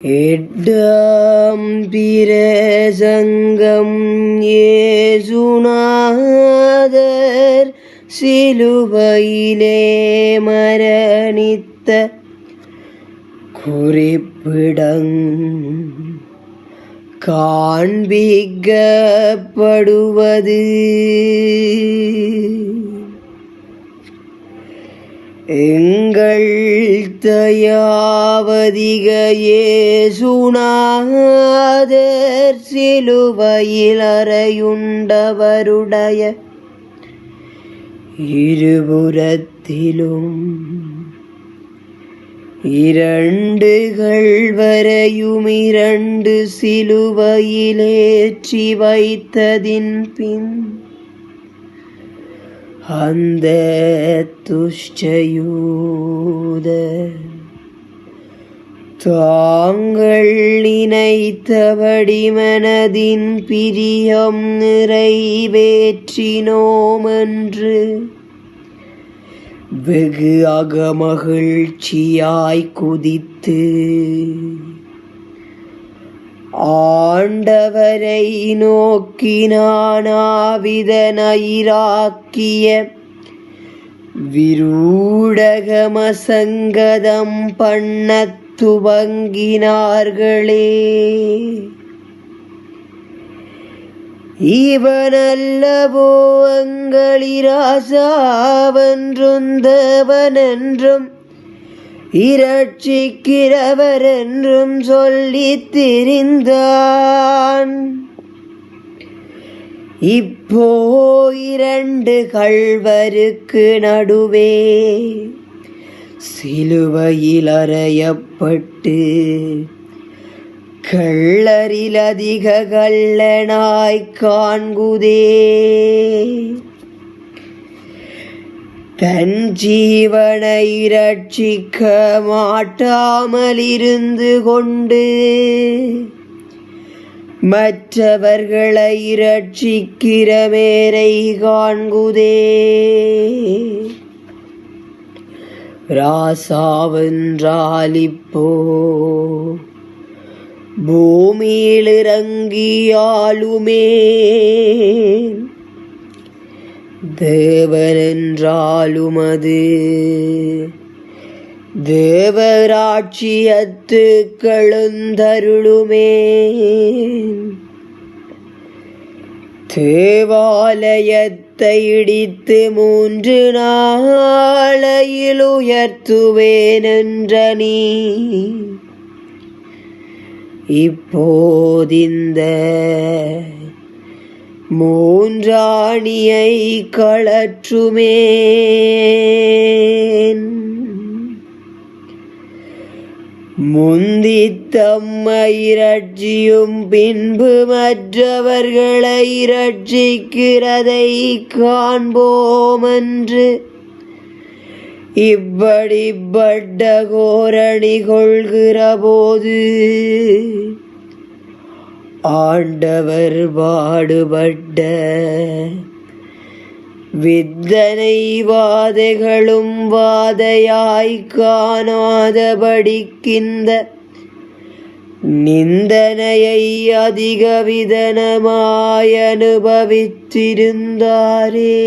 எட்டாம் பிரசங்கம் ஏசுநாதர் சிலுவையிலே மரணித்த குறிப்பிடங் காண்பிக்கப்படுவது எங்கள் தயாவதிகையே ஏசுநாதர் சிலுவையில் அறையுண்டவருடைய இருபுறத்திலும் இரண்டுகள் வரையும் இரண்டு சிலுவையிலேற்றி வைத்ததின் பின் அந்த துஷ்டயூத தாங்கள் நினைத்தபடி மனதின் பிரியம் நிறைவேற்றினோமென்று. வெகு அகமகிழ்ச்சியாய் குதித்து ஆண்டவரை நோக்கி நானாவிதனயிராக்கிய விரூடகமசங்கதம் பண்ணத் துவங்கினார்களே. இவனல்லவோ அங்களிராசாவென்றுந்தவனென்றும் இரட்சிக்கிறவர் என்றும் சொல்லி திரிந்தான். இப்போ இரண்டு கள்வருக்கு நடுவே சிலுவையில் அறையப்பட்டு கள்ளரில் அதிக கள்ளனாய் காண்குதே. தன் ஜீவனை ரட்சிக்க மாட்டாமல் இருந்து கொண்டு மற்றவர்களை ரட்சிக்கிற மேரை காண்குதே. ராசாவென்றால் இப்போ பூமியில் இறங்கியாலுமே தேவனென்றாலும் அது தேவராட்சியத்து கழுந்தருளுமே. தேவாலயத்தை இடித்து மூன்று நாளையில் உயர்த்துவேனென்ற நீ இப்போதிந்த மூன்றாணியை களற்றுமே முந்தித்தம்மை இரட்சியும் பின்பு மற்றவர்களை இரட்சிக்கிறதை காண்போமென்று. இப்படிப்பட்ட கோரணி கொள்கிற போது ஆண்டவர் பாடுபட்ட வித்தனை வாதைகளும் வாதையாய் காணாதபடிக்கின்ற நிந்தனையை அதிக விதனமாய் அனுபவித்திருந்தாரே.